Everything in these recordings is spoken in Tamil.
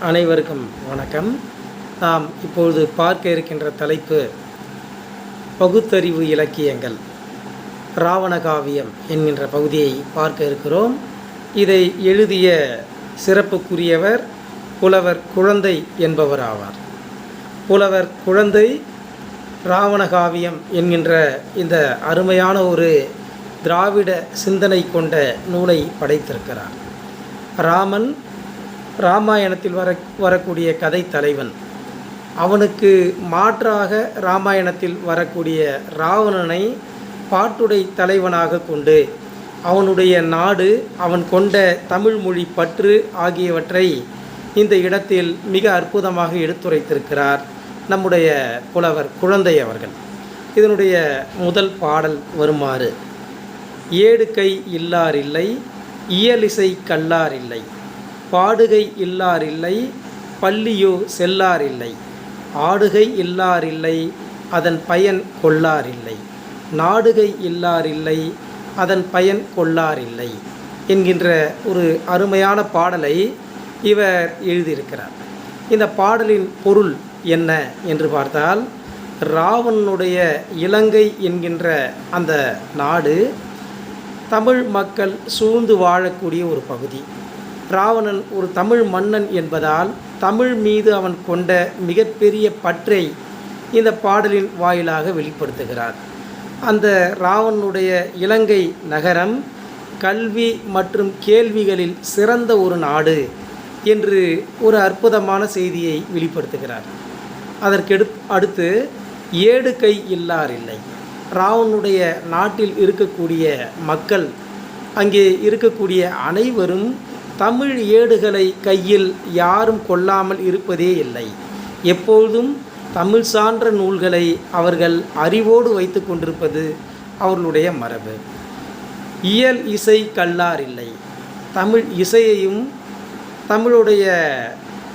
அனைவருக்கும் வணக்கம். நாம் இப்பொழுது பார்க்க இருக்கின்ற தலைப்பு பகுத்தறிவு இலக்கியங்கள். ராவணகாவியம் என்கின்ற பகுதியை பார்க்க இருக்கிறோம். இதை எழுதிய சிறப்புக்குரியவர் புலவர் குழந்தை என்பவர் ஆவார் புலவர் குழந்தை ராவணகாவியம் என்கின்ற இந்த அருமையான ஒரு திராவிட சிந்தனை கொண்ட நூலை படைத்திருக்கிறார். ராமன் ராமாயணத்தில் வர வரக்கூடிய கதை தலைவன் அவனுக்கு மாற்றாக ராமாயணத்தில் வரக்கூடிய ராவணனை பாட்டுடை தலைவனாக கொண்டு அவனுடைய நாடு அவன் கொண்ட தமிழ் மொழி பற்று ஆகியவற்றை இந்த இடத்தில் மிக அற்புதமாக எடுத்துரைத்திருக்கிறார் நம்முடைய புலவர் குழந்தை அவர்கள். இதனுடைய முதல் பாடல் வருமாறு ஏடு கை இல்லாரில்லை இயலிசை கல்லாரில்லை பாடுகை இல்லாரில்லை பள்ளியோ செல்லாரில்லை. ஆடுகை இல்லாரில்லை அதன் பயன் கொள்ளார் இல்லை நாடுகை இல்லாரில்லை அதன் பயன் கொள்ளாரில்லை என்கின்ற ஒரு அருமையான பாடலை இவர் எழுதியிருக்கிறார். இந்த பாடலின் பொருள் என்ன என்று பார்த்தால் ராவணனுடைய இலங்கை என்கின்ற அந்த நாடு தமிழ் மக்கள் சூழ்ந்து வாழக்கூடிய ஒரு பகுதி. ராவணன் ஒரு தமிழ் மன்னன் என்பதால் தமிழ் மீது அவன் கொண்ட மிகப்பெரிய பற்றை இந்த பாடலின் வாயிலாக வெளிப்படுத்துகிறார். அந்த ராவணனுடைய இலங்கை நகரம் கல்வி மற்றும் கேள்விகளில் சிறந்த ஒரு நாடு என்று ஒரு அற்புதமான செய்தியை வெளிப்படுத்துகிறார். அதற்கெடு அடுத்து ஏடு கை இல்லாரில்லை ராவனுடைய நாட்டில் இருக்கக்கூடிய மக்கள் அங்கே இருக்கக்கூடிய அனைவரும் தமிழ் ஏடுகளை கையில் யாரும் கொள்ளாமல் இருப்பதே இல்லை. எப்பொழுதும் தமிழ் சான்ற நூல்களை அவர்கள் அறிவோடு வைத்து கொண்டிருப்பது அவர்களுடைய மரபு. இயல் இசை கல்லார் இல்லை. தமிழ் இசையையும் தமிழுடைய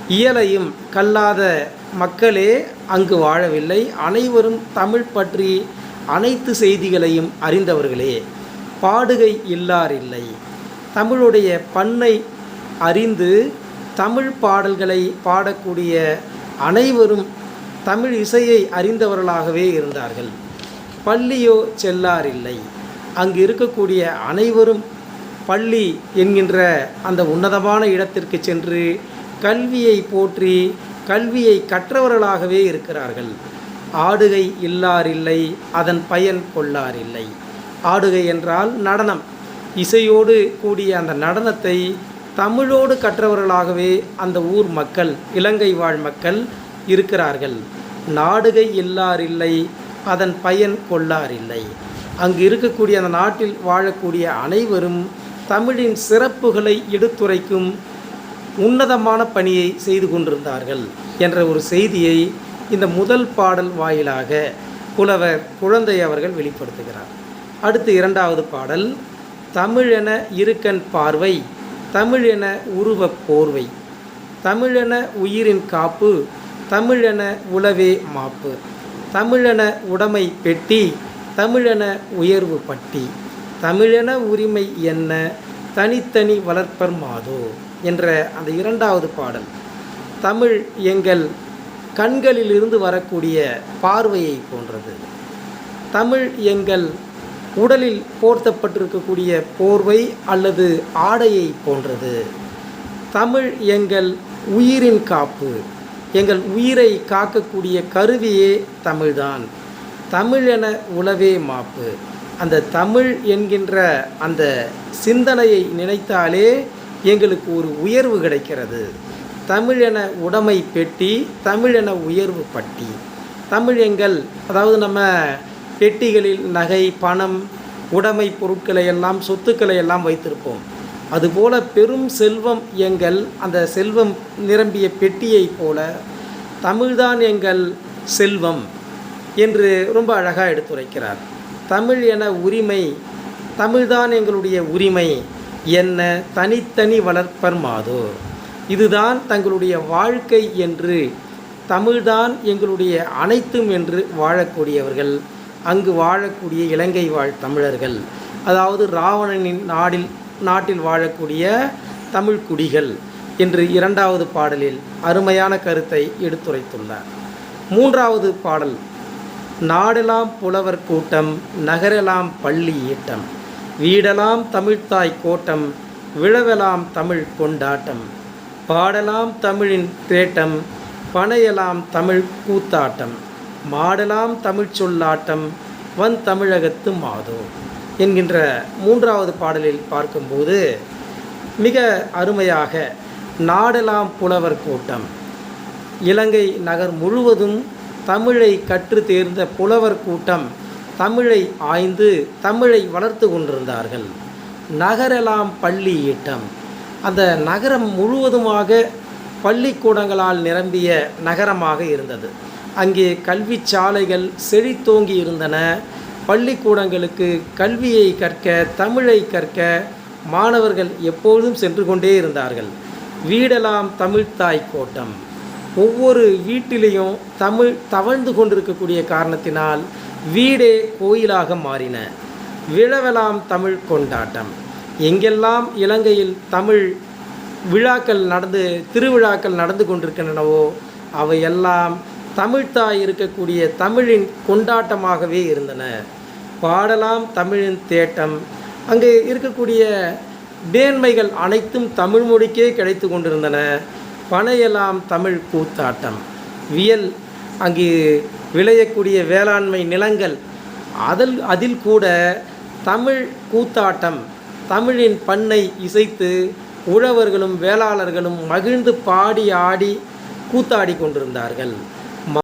இயலையும் கல்லாத மக்களே அங்கு வாழவில்லை. அனைவரும் தமிழ் பற்றி அனைத்து செய்திகளையும் அறிந்தவர்களே. பாடுகை இல்லாரில்லை தமிழுடைய பண்ணை அறிந்து தமிழ் பாடல்களை பாடக்கூடிய அனைவரும் தமிழ் இசையை அறிந்தவர்களாகவே இருந்தார்கள். பள்ளியோ செல்லாரில்லை அங்கு இருக்கக்கூடிய அனைவரும் பள்ளி என்கின்ற அந்த உன்னதமான இடத்திற்கு சென்று கல்வியை போற்றி கல்வியை கற்றவர்களாகவே இருக்கிறார்கள். ஆடுகை இல்லாரில்லை அதன் பயன் கொள்ளாரில்லை ஆடுகை என்றால் நடனம். இசையோடு கூடிய அந்த நடனத்தை தமிழோடு கற்றவர்களாகவே அந்த ஊர் மக்கள் இலங்கை வாழ் மக்கள் இருக்கிறார்கள். நாடுகை இல்லாரில்லை அதன் பயன் கொள்ளாரில்லை அங்கு இருக்கக்கூடிய அந்த நாட்டில் வாழக்கூடிய அனைவரும் தமிழின் சிறப்புகளை எடுத்துரைக்கும் உன்னதமான பணியை செய்து கொண்டிருந்தார்கள் என்ற ஒரு செய்தியை இந்த முதல் பாடல் வாயிலாக புலவர் குழந்தை அவர்கள் வெளிப்படுத்துகிறார். அடுத்து இரண்டாவது பாடல் தமிழென இருக்கன் பார்வை தமிழென உருவப் போர்வை. தமிழென உயிரின் காப்பு. தமிழென உளவே மாப்பு. தமிழென உடைமை பெட்டி. தமிழென உயர்வு பட்டி. தமிழென உரிமை என்ன? தனித்தனி வளர்ப்பர் மாதோ? என்ற அந்த இரண்டாவது பாடல். தமிழ் எங்கள் கண்களிலிருந்து வரக்கூடிய பார்வையை போன்றது. தமிழ் எங்கள் உடலில் போர்த்தப்பட்டிருக்கக்கூடிய போர்வை அல்லது ஆடையை போன்றது. தமிழ் எங்கள் உயிரின் காப்பு. எங்கள் உயிரை காக்கக்கூடிய கருவியே தமிழ்தான். தமிழ் என உளவே மாப்பு. அந்த தமிழ் என்கின்ற அந்த சிந்தனையை நினைத்தாலே எங்களுக்கு ஒரு உயர்வு கிடைக்கிறது. தமிழ் என உடைமை பெட்டி தமிழ் என உயர்வு பட்டி. தமிழ் எங்கள் அதாவது நம்ம பெட்டிகளில் நகை பணம் உடைமை பொருட்களை எல்லாம் சொத்துக்களை எல்லாம் வைத்திருப்போம். அதுபோல பெரும் செல்வம் எங்கள் அந்த செல்வம் நிரம்பிய பெட்டியைப் போல தமிழ்தான் எங்கள் செல்வம் என்று ரொம்ப அழகாக எடுத்துரைக்கிறார். தமிழ் என உரிமை தமிழ்தான் எங்களுடைய உரிமை என்ன தனித்தனி வளர்ப்பர் மாதோ. இதுதான் தங்களுடைய வாழ்க்கை என்று தமிழ்தான் எங்களுடைய அனைத்தும் என்று வாழக்கூடியவர்கள் அங்கு வாழக்கூடிய இலங்கை வாழ் தமிழர்கள். அதாவது ராவணனின் நாடில் நாட்டில் வாழக்கூடிய தமிழ் குடிகள் என்று இரண்டாவது பாடலில் அருமையான கருத்தை எடுத்துரைத்துள்ளார். மூன்றாவது பாடல் நாடெல்லாம் புலவர் கூட்டம் நகரெல்லாம் பள்ளி ஈட்டம் வீடெல்லாம் தமிழ்த்தாய் கோட்டம் விழவெல்லாம் தமிழ் கொண்டாட்டம் பாடலாம் தமிழின் தேட்டம் பனையலாம் தமிழ் கூத்தாட்டம். மாடலாம் தமிழ் சொல்லாட்டம் வன் தமிழகத்து மாதோ என்கின்ற மூன்றாவது பாடலில் பார்க்கும்போது மிக அருமையாக நாடெல்லாம் புலவர் கூட்டம். இலங்கை நகர் முழுவதும் தமிழை கற்று தேர்ந்த புலவர் கூட்டம் தமிழை ஆய்ந்து தமிழை வளர்த்து கொண்டிருந்தார்கள். நகரெல்லாம் பள்ளி ஈட்டம். அந்த நகரம் முழுவதுமாக பள்ளிக்கூடங்களால் நிரம்பிய நகரமாக இருந்தது. அங்கே கல்வி சாலைகள் செழித்தோங்கி இருந்தன. பள்ளிக்கூடங்களுக்கு கல்வியை கற்க தமிழை கற்க மாணவர்கள் எப்பொழுதும் சென்று கொண்டே இருந்தார்கள். வீடெல்லாம் தமிழ்த்தாய் கோட்டம். ஒவ்வொரு வீட்டிலையும் தமிழ் தவழ்ந்து கொண்டிருக்கக்கூடிய காரணத்தினால் வீடே கோயிலாக மாறின. விழவெல்லாம் தமிழ் கொண்டாட்டம். எங்கெல்லாம் இலங்கையில் தமிழ் விழாக்கள் நடந்து திருவிழாக்கள் நடந்து கொண்டிருக்கின்றனவோ அவையெல்லாம் தமிழ்தாய் இருக்கக்கூடிய தமிழின் கொண்டாட்டமாகவே இருந்தன. பாடலாம் தமிழின் தேட்டம். அங்கே இருக்கக்கூடிய மேன்மைகள் அனைத்தும் தமிழ் மொழிக்கே கிடைத்து கொண்டிருந்தன. பனையெல்லாம் தமிழ் கூத்தாட்டம். வியல் அங்கு விளையக்கூடிய வேளாண்மை நிலங்கள் அதில் அதில் கூட தமிழ் கூத்தாட்டம் தமிழின் பண்ணை இசைத்து உழவர்களும் வேளாளர்களும் மகிழ்ந்து பாடி ஆடி கூத்தாடி கொண்டிருந்தார்கள்.